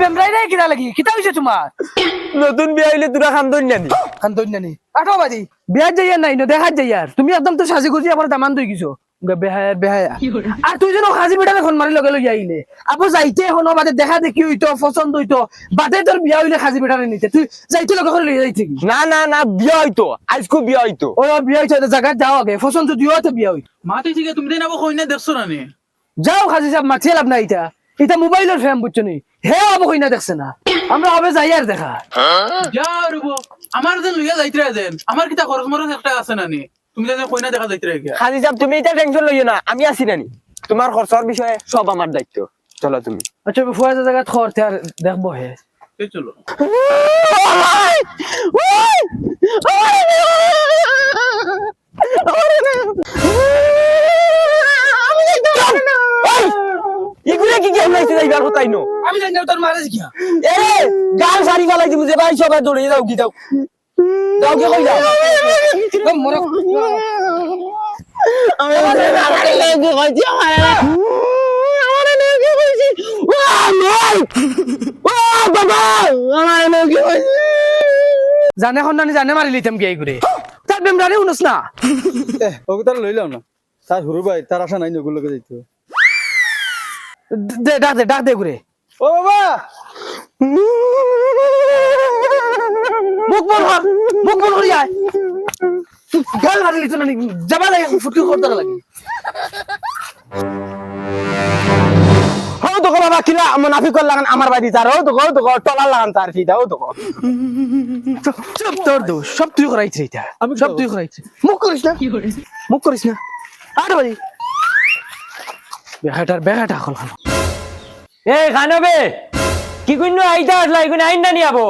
বেমরাই কিনা লাগি? কিতা হইছে তোমার নতুন বিয়া হইলে তোরা খান্দন জানি নাই ন দেখাত যাইয়ার তুমি একদম তো সাজি গুজি আবার দামান দই গিছো। বেহায়ার বেহায়া আর তুই যেন হাজি বেটা এখন মারি লগে লগে আইলে যাইতে হনো বাদে দেখা দেখি হইতো পছন্দ হইতো বাদে তোর বিয়া হইলে খাজি বেটারে নিতে তুই যাইতে লগে করে লইয়া যাইতে কি না না না বিয়া হইতো আজকো বিয়া হইতো ও বিয়া হইতো জায়গা যাও আগে। পছন্দ দিও তো বিয়া হই মাতে ঠিক তুমি কই না দেখছ না নে? যাও খাজি সাহেব মাছিয়ে লাভ নাই ইটা এটা মোবাইলের ফ্রেম বুঝছ নি? হে আবো কইনা দেখছে না। আমরা হবে যাই আর দেখা। যা রুব আমার যেন লইয়া যাইতরা দেন আমার কিতা খরচ মরচ একটা আছে না নে? তুমি যেন কই না দেখা যাইতরা গিয়া। খালি যাব তুমি এটা টেনশন লইও না। আমি আছি নানি তোমার খরচর বিষয়ে সব আমার দায়িত্ব। চলো তুমি। আচ্ছা ফুয়া জায়গা খরতে আর দেখব হে। চলো এগুলা কি গেম লাইছে যাইবার কথাই নো আমি জানি না তোর এ গাল সারি ফালাই দিমু যে ভাই সবাই দৌড়ে যাও কি যাও। যাও কি কই যাও। মরে আমি আমার লেগে কইছি আমার আমার লেগে কইছি ও নয়! ও বাবা! আমার লেগে কইছি জানে সন্ধানী জানে মারি লিতাম কি করে তার বেমরারে শুনস না? ওকে তার লইলাম না। তার হুরু ভাই তার আশা নাই নগুলো লোকে যাইতো দে ডাক দে ডাক দে ঘুরে। ও বাবা! মুখ বল কর মুখ করি গাল মারি লিতো না যাবা লাগে ফুটকি করতে লাগে। তো বাবা কিলা মুনাফিকর লাগান আমার বাড়ি তার হো তো হো তো টলার লাগান তার ফিদা হো তো সব তোর দোষ সব তুই করাইছিস এটা আমি সব। তুই করাইছিস। মুখ করিস না। মুখ করিস না। আর বাড়ি বেহাটার বেহাটা এ খানবে কি কইন আইতা আসলা এখন আইন না আবো?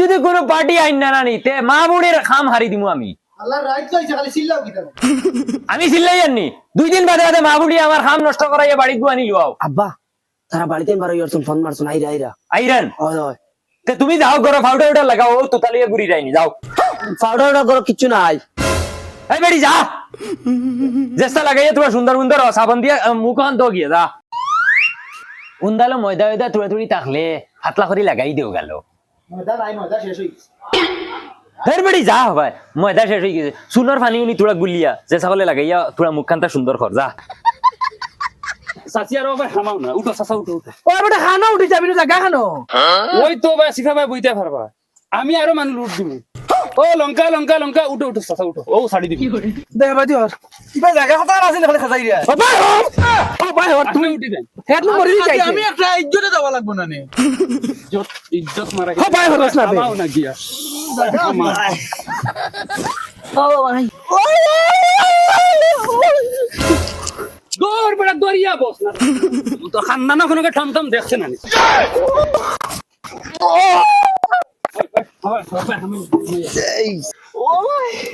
যদি কোনো পার্টি আইন না নানি তে মা বুড়ির খাম হারি দিমু আমি। আমি চিল্লাই দুই দিন বাদে বাদে মা বুড়ি আমার খাম নষ্ট করাইয়া বাড়ি গুয়ানি লুয়াও। আব্বা তারা বাড়িতে বারো ফোন মারছুন আইরা আইরা। আইরান? হয় হয়। তে তুমি যাও ঘরে ফাউডার উডার লাগাও ও তোতালিয়া গুড়ি যাইনি যাও। পাউডার ওটা করো কিচ্ছু নাই। এই বেড়ি যা। জেস্তা লাগাইয়া তোমার সুন্দর সুন্দর সাবান দিয়া মুখ হান তো গিয়ে যা। উন্দালো ময়দা ময়দা তুড়ে তুড়ি তাকলে হাতলা করে লাগাই দেও গেল। ফের বেড়ি যা ভাই ময়দা শেষ হয়ে গেছে। সুন্দর পানি উনি তোরা গুলিয়া যে সকলে লাগাইয়া তোরা মুখখানটা সুন্দর কর যা। চাচি আর ভাই হামাও না উঠো চাচা উঠো উঠো। ও বেটা খানো উঠি যাবি না খানো। ওই তো ভাই সিফা ভাই বইতে পারবা আমি আরও মানুষ লুট দিব ও লঙ্কা লঙ্কা লঙ্কা উঠো উঠো চাচা উঠো। ও শাড়ি দিবি। দেখ বাদি ওর কিবা জায়গা কথা আছে না খাজাই রে ও ভাই ও ভাই ওর তুমি উঠি দেন হেড নো মরি যাই আমি একটা ইজ্জতে যাওয়া লাগবো না নে। ইজ্জত ইজ্জত মারা ও ভাই হরস না বে না গিয়া। হামাও। দৌড় বেড়া দরিয়া বস না। তো খান্দানা কোনো ঠম ঠম দেখছে না নি।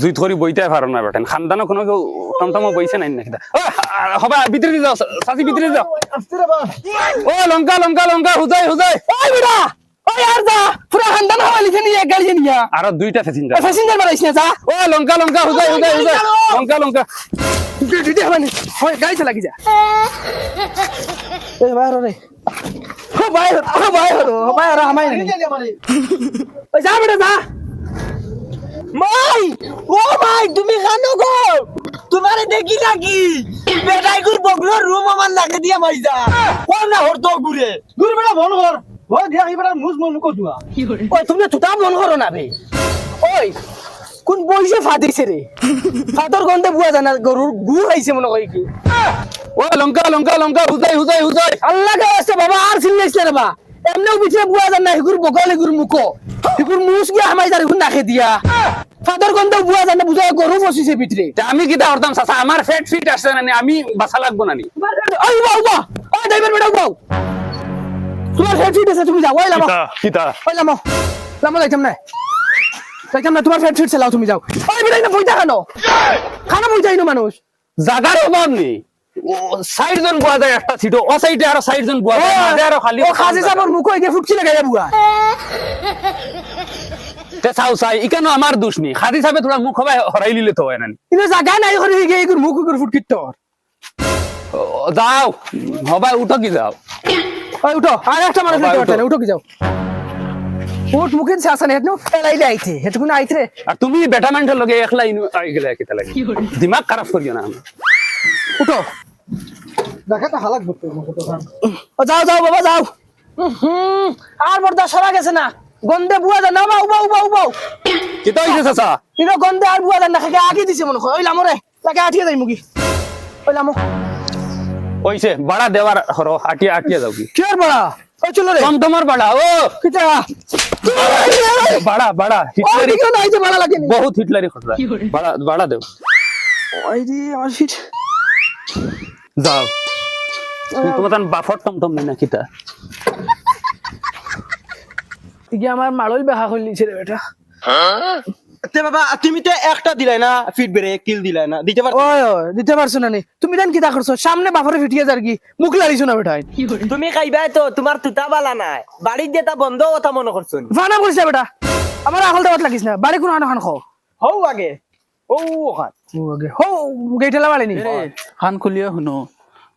জুই থরি বইতে পারো না বেটেন খানদানো কোনো কেউ টমটমো বইছে নাই নাকি হবে ভিতরে যাও সাথী ভিতরে যাও ও লঙ্কা লঙ্কা লঙ্কা হুজাই হুজাই ওই বেটা ওই আর যা পুরা খানদান হাওয়ালি থেকে নিয়ে গাড়ি নিয়া আর দুইটা প্যাসেঞ্জার প্যাসেঞ্জার মারাইছ না যা ও লঙ্কা লঙ্কা হুজাই হুজাই হুজাই লঙ্কা লঙ্কা দিদি হবানি হয় গাড়ি চালা কি যা এই বাইর রে যা মাই ও মাই তুমি খানো গো? তোমারে দেখি নাকি? বেটাই গুর বগলোর রুম আমার দিয়া মাইজা ও না হর তো ঘুরে দূর বেটা মন ওই দিয়া বেটা মুজ মন কো দুয়া ওই তুমি তুতা মন করো না বে। ওই কোন বইছে ফাটিছে রে? ফাটর গন্ধে বুয়া জানা গরুর গুড় আইছে মনে কই কি? ও লঙ্কা লঙ্কা লঙ্কা হুজাই হুজাই হুজাই। আল্লাহ কে আছে বাবা আর চিল্লাইছ না বা এমনেও বিছে বুয়া জানা হিগুর বগল হিগুর মুকো হিগুর মুস গিয়া হামাই যার হিগুর নাখে দিয়া। ফাটর গন্ধে বুয়া জানা বুঝা গরু বসিছে ভিতরে আমি কিটা করতাম চাচা আমার ফেট ফিট আসছে না আমি বাসা লাগবো না নি ওই বাউ বা ওই ড্রাইভার বেটা বাউ তোমার ফেট ফিট আছে তুমি যাও ওই লামো। কিতা ওই লামো। লামো যাইতাম না যাইতাম না তোমার ফেট ফিট চালাও তুমি যাও। ওই না বইতা খানো খানা বইতাই না মানুষ? জাগার অভাব নেই। ও জন বুয়া যায় একটা সিটো ও সাইডে আরও ষাট জন বুয়া যায় আরও খালি ও খাজি সাবর মুখ হইকে ফুটছি লাগাইয়া বুয়া তে চাও চাই ইকানো আমার দোষ নেই। খাদি সাহেবে তোরা মুখ হবাই হরাই লিলে তো হয় না কিন্তু জাগা নাই করে হইকে এগুর মুখ তোর ও ও, যাও হবাই উঠো কি যাও। ওই উঠো। আর একটা মানুষ উঠো। না উঠো। কি যাও। উঠ মুখে শাসা নেই হেতনো ফেলাইলে আইতে হেতকুন আইতে আর তুমি বেটা মানুষের লগে একলা ইনু আই গেলে কিতা লাগে দিমাগ খারাপ করিও না। উঠো। দেখা তো হালাক করতে ও যাও যাও বাবা যাও। আর বর্দা সরা গেছে না। গন্ধে বুয়া দেন না বাউ বাউ বাউ বাউ। কিতা হইছে চাচা? ইনো গন্ধে আর বুয়া দেন না খাকে আগে দিছে মনে হয়। ওই লামরে তাকে আঠিয়ে যাই মুগি। ওই লামো হইছে বাড়া দেওয়ার হরো আটিয়া আটিয়া যাও কি। কি আর বড়া ওই চলো রে কম তোমার বাড়া ও! কিটা বাড়া বাড়া হিটলারি বাড়া বহুত হিটলারি খটরা বাড়া বাড়া দেও। ওই রে আমার ফিট যাও। তোমার তান বাফর টমটম নেই না কিতা ইগে আমার মালই বেহা খুলিছে রে বেটা? তে বাবা তুমি তো একটা দিলাই না ফিট বেরে কিল দিলাই না দিতে পার ওই ওই দিতে পারছ না নি। তুমি দেন কিতা করছ? সামনে বাফরে ফিটিয়ে যার কি? মুখ লারিছো না বেটা। তুমি খাইবাই তো তোমার তুতা বালা নাই। বাড়ির যেটা বন্ধ কথা মনে করছ ফানা করিস বেটা। আমার আকল দাওয়াত লাগিস না। বাড়ি কোনো খান খাও। হও আগে ও ওখান। হো গেইটেলা বাড়ি নি। খান খুলিয়া শুনো।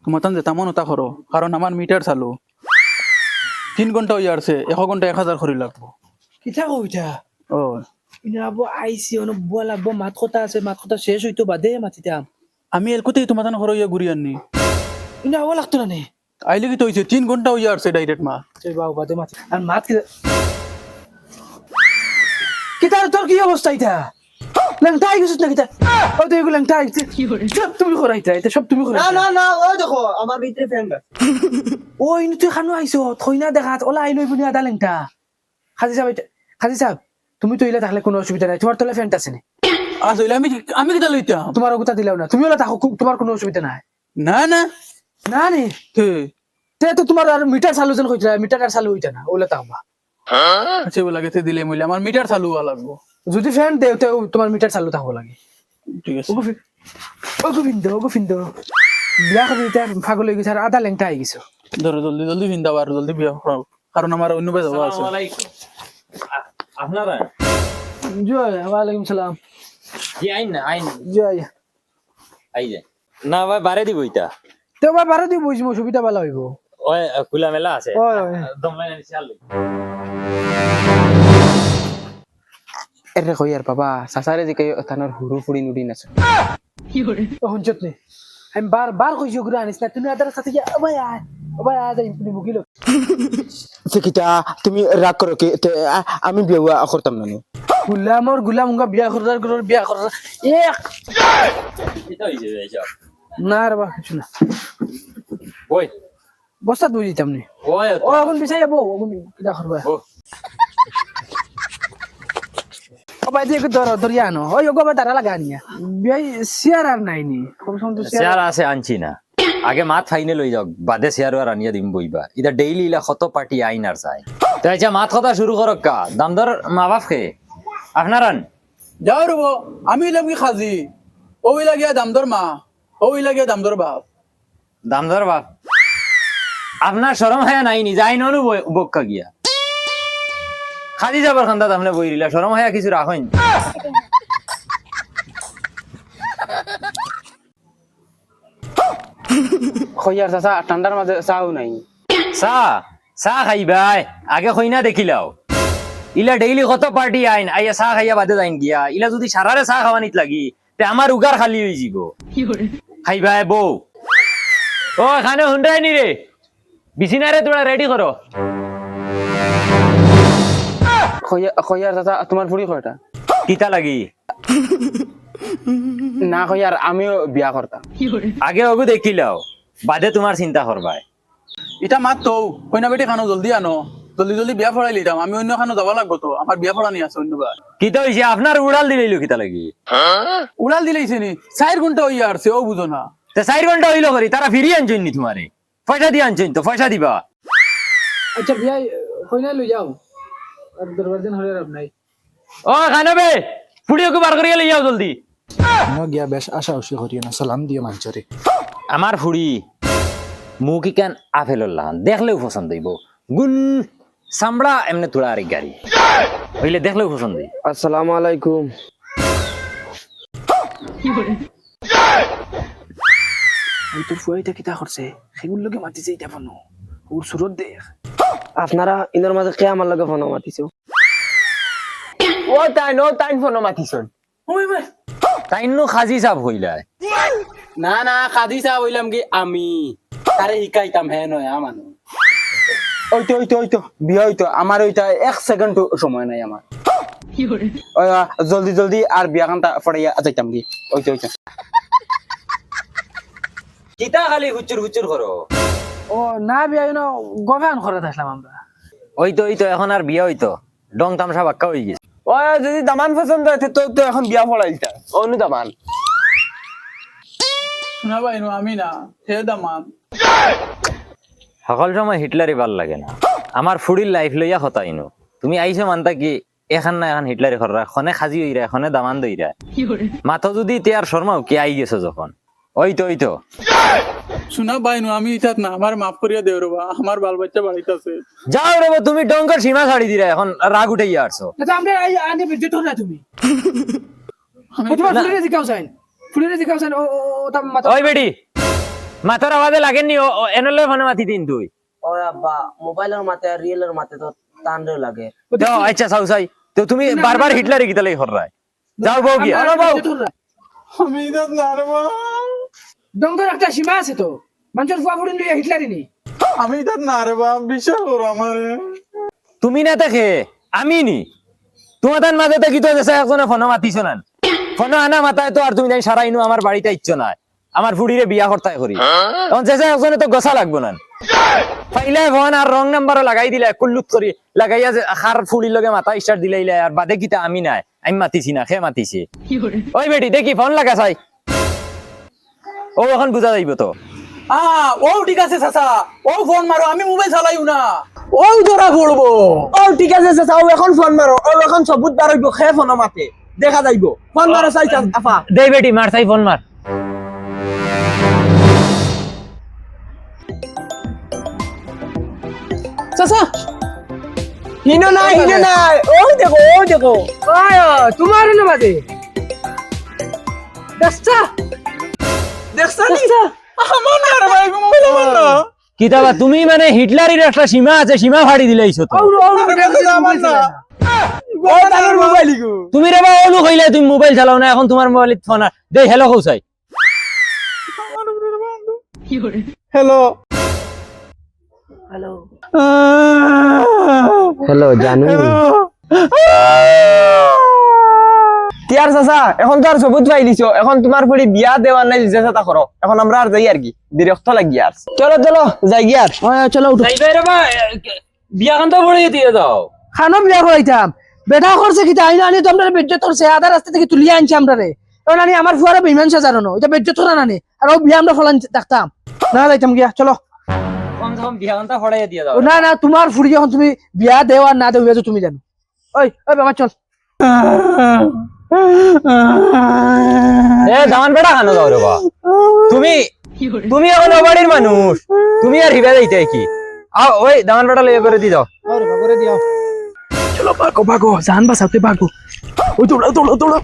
তোমার তান মন ওটা করো কারণ আমার মিটার চালু। তিন ঘণ্টা আসছে এশ ঘণ্টা এক হাজার খরি লাগবো। কিতা কইতা ও ইনাবো আইসি অন বুয়া লাগবো মাত কথা আছে মাত কথা শেষ হইতো বাদে মাতিতাম আমি এলকোতেই তোমার তান খরো ইয়া ঘুরি আননি। ইনা হওয়া লাগতো না নে? আইলে কি তো হয়েছে তিন ঘণ্টা হয়ে আসছে ডাইরেক্ট মা। চল বাবু বাদে মাতি। আর মাত কিতা কিতা তোর কি অবস্থা ইতা? লেংটা আই গেছিস না কিতা ও তো এগুলো লেংটা আইতে সব তুমি করাইতা এটা সব তুমি করাইতা না না ও দেখো আমার ভিতরে ফ্যান ও ইনু তুই খানো আইছো থই না দেখাত ওলা আইনই বুনি আদা লেংটা। খাজি সাহেব এটা- খাজি সাহেব তুমি তো ইলা থাকলে কোনো অসুবিধা নাই। তোমার তলে ফ্যান্ট আছে নি। আসলে আমি আমি কিটা লইতাম তোমার ওগুতা দিলাও না। তুমি ওলা থাকো তোমার কোনো অসুবিধা নাই। না না। না নি। তে। তে তো তোমার আর মিটার চালু যেন কইতা মিটার আর চালু হইতা না ওলা তাকবা আচ্ছা বলা গেছে দিলে মইলে। আমার মিটার চালু হওয়া লাগবো। যদি ফ্যান দেও তে তোমার মিটার চালু থাকব লাগে। ঠিক আছে। ওগো ফিন্দো ওগো ফিন্দো বিয়া করে দিতে পাগল হয়ে গেছে আর আধা লেংটা আই গেছো। ধরো জলদি জলদি ভিন্দাও আর জলদি বিয়া করাও কারণ আমার অন্য বেজ হওয়া আছে আপনারা? জয় ওয়ালাইকুম সালাম। কি আইন না আইন। জয়। আই যায় না ভাই বারে দিব ইটা তো বা বারো দিয়ে বুঝব সুবিধা ভালো হইব। ওই খোলা মেলা আছে। ওই ওই। দম চাল এরে কই আর বাবা সাসারে যে কই তানোর হুরু ফুড়ি নুডি নাছ ও হুঞ্চত নে আমি বার বার কইছি ওগুলো আনিস না তুমি আদার সাথে গিয়ে তুমি সেকিটা তুমি রাগ করো কি? আমি বিয়া করতাম না গুলাম ওর গুলাম বিয়া করার করার বিয়া করার এক! না রে বা কিছু না। ওই বস্তা দুই দিতাম নি। ও এখন বিছাই যাব এখন কিটা করবা। ও। ও দিয়ে ধর ধরিয়া আনো। ওই ওগো তারা লাগা নিয়া বিয়াই শেয়ার আর নাই নি। কম সম তো আছে আনছি না। আগে মাত ফাইনে লই যাওক বাদে শেয়ার আর আনিয়া দিম বইবা এটা ডেইলি ইলা কত পার্টি আইন আর চাই তো আচ্ছা মাত কথা শুরু করক কা। দাম দর মা বাপ খে আপনার আন? যাও রব আমি লাগি খাজি? ওই লাগিয়া দামদর মা ওই লাগিয়া দামদর বাপ। দাম দর বাপ? আপনার সরম হায়া নাই নি যাই ননু বক্কা গিয়া। খাদি যাবার খান্দা তামনে বই দিলা সরম হায়া কিছু রাখইন কই চাচা ঠান্ডার মাঝে চাও নাই। চাহ চাহ খাইবাই আগে কইনা দেখিলাও ইলা ডেইলি কত পার্টি আইন? আইয়া চাহ খাইয়া বাদে যাইন গিয়া। ইলা যদি সারারে চাহ খাওয়ানিত লাগি তে আমার উগার খালি হয়ে যাব খাইবাই বউ ও এখানে হুন্ডাই নি রে বিছিনারে তোরা রেডি করো কই আর চাচা তোমার ফুড়ি কয়টা কিতা লাগি। না কই আর আমিও বিয়া করতাম। আগে ওগু দেখিলাও বাদে তোমার চিন্তা করবাই এটা মাত তো কইনা বেটি খানো জলদি আনো। জলদি জলদি বিয়া ফড়াই লিতাম আমি অন্য খানো যাব লাগবো তো। আমার বিয়া ফড়ানি আছে অন্যবার কিতা হইছে আপনার উড়াল দিলাইলো কিতা লাগি? উড়াল দিলেইছে নি? চার ঘণ্টা হইয়া আসছে ও বুঝো না। তে চার ঘণ্টা হইল করি তারা ফিরিয়ে আনছইন নি তোমারে পয়সা দিয়ে আনছইন তো পয়সা দিবা। আচ্ছা বিয়াই কইনা লই যাও। আর দরবার দিন হলে আর নাই। ও খানবে! ফুড়িওকে বার করিয়া লই যাও জলদি। গিয়া বেশ আশা উশি করিও না সালাম দিও মাঞ্চরে আমার ফুড়ি মুখ কেন আপেলর লাগান দেখলেও পছন্দ হইব। গুল চামড়া এমনি তোলা আরেক গাড়ি। হইলে দেখলেও পছন্দ আসসালামু আলাইকুম। ওই তোর ফুয়াইটা কিতা করছে সেগুলোকে মাতিছে ইটা ফোনো ওর সুরত দেখ। আপনারা ইনার মাঝে কে আমার লগে ফোন মাতিছো? ও তাই নো তাই ফোন মাতিছন তাইনো খাজি চাপ হইলায় না না কাজি চা বললাম কি আমি। তারে শিকাইতাম হে নয় মানুষ ওই তো ওই তো ওই তো বিয়ে হইতো। আমার ওইটা এক সেকেন্ড সময় নাই আমার জলদি জলদি আর বিয়া খানটা ফড়াইয়া যাইতাম কি। ওই তো ওই তো কিতা খালি হুচুর হুচুর করো ও না বিয়া না গভেন করে আসলাম আমরা। ওই তো ওই তো এখন আর বিয়া হইতো। ডং তামসা বাক্কা হয়ে গেছে। ওই যদি দামান পছন্দ হয় তো তো এখন বিয়া ফড়াইতা অনু দামান। শোনা পাইনো আমি না হে দামান। সকল সময় হিটলারই ভালো লাগে না। আমার ফুড়ির লাইফ লইয়া হতাইনো তুমি আইছো মানতা কি এখান না এখন হিটলারি খররা এখনে খাজি হইরা এখনে দামান দইরা মাথা যদি তে আর শর্মাও কি আই গেছো যখন। ওই তো ওই তো শোনা পাইনো আমি ইতাত না আমার মাফ করিয়া দেও রবা আমার বাল বাচ্চা বাড়িতে আছে যাও রে তুমি ডঙ্কর সীমা ছাড়ি দিরা এখন রাগ উঠে গিয়ে আসছো। এটা আমরা আই আনে বিদ্যুৎ ধরে না তুমি? তোমার ফুলের জিকাও চাইন ফুলের জিকাও চাইন ও ও ও, তা মাথা ওই বেটি মাথার আওয়াজে লাগেননি ও ও, এনলে ফোনে মাতি দিন তুই। ওই আব্বা মোবাইলের মাতে আর রিয়েলের মাতে তো টানরে লাগে। তো আচ্ছা চাও চাই। তো তুমি বারবার হিটলারি গীতা লাগি খররাই যাও বউ গিয়া। আমি ইতাত না রবা ডঙ্গর একটা সীমা আছে তো। মানুষের ফুয়া ফুড়িন লইয়া হিটলারি নি আমি ইতাত না রবা বিশ্বাস করো আমারে। তুমি না দেখে আমি নি। তোমাদের মাঝে তো কি দেশে একজনে ফোন মাতিছ না। ফোন আনা মাথায় তো আর তুমি জানি সারা ইনু আমার বাড়িতে ইচ্ছ না আমার ফুড়িরে বিয়া করতাই করি। তখন চেষ্টা একজনে তো গছা লাগবো না। পাইলে ফোন আর রং নাম্বারও লাগাই দিলে কুল্লুত করি। লাগাইয়া যে খার ফুড়ির লগে মাথা স্টার্ট দিলাইলে আর বাদে কিতা আমি নাই। আমি মাতিছি না খে মাতিছি। ওই বেটি দেখি ফোন লাগা চাই ও এখন বুঝা যাইব তো। আ ও ঠিক আছে চাচা। ও ফোন মারো আমি মোবাইল চালাইও না। ও ধরা পড়ব। ও ঠিক আছে চাচা ও এখন ফোন মারো। ও এখন সবুত বার হইব খে ফোন মাতে। দেখা যাইব। ফোন মারো চাই আফা। দে বেটি মার চাই ফোন মার। চাচা। হিনো নাই হিনো নাই। ও দেখো ও দেখো। ওই তোমার না বাদে দেখছা দেখছা। নি আমার ভাই মোবাইল আমার না। কিতাবা তুমি মানে হিটলারের একটা সীমা আছে সীমা ফাড়ি দিলাইছো তো। আমার না। তুমি রে বা অনু কইলে তুমি মোবাইল চালাও না এখন তোমার মোবাইল ফোন আর। দে হ্যালো কৌসাই। হ্যালো হ্যালো হ্যালো জানু। তিয়ার চাচা এখন তো আর সবুজ পাইলিছো এখন তোমার পরি বিয়া দেওয়ার নাই যে চাচা করো এখন আমরা আর যাই আর কি বিরক্ত লাগি আর চলো চলো যাই গিয়ে আর চলো উঠো। বিয়া খান তো পড়ে দিয়ে দাও খানো বিয়া করাইতাম বেটা করছে কিতা আইনা আনি তো আমরা বেজ্জত করছে আধা রাস্তা থেকে তুলিয়ে আনছি আমরা রে এখন আনি আমার ফুয়ারা বেইমান সাজানো না। এটা বেজ্জত করা নানি। আর ও বিয়া আমরা ফলান দেখতাম। না যাইতাম গিয়া চলো। সে না না তোমার ফুড়ি যখন তুমি বিয়া দেও আর না দেও এটা তো তুমি জানো। ওই ওই বাবা চল। এ দামান বেটা খানো যাও রবা তুমি তুমি এখন অবাড়ির মানুষ। তুমি আর কি? আও ওই দামান বেটা দি যাও। চলো ভাগো ভাগো জান বাঁচাতে ভাগো ওই দৌড়াও দৌড়াও দৌড়াও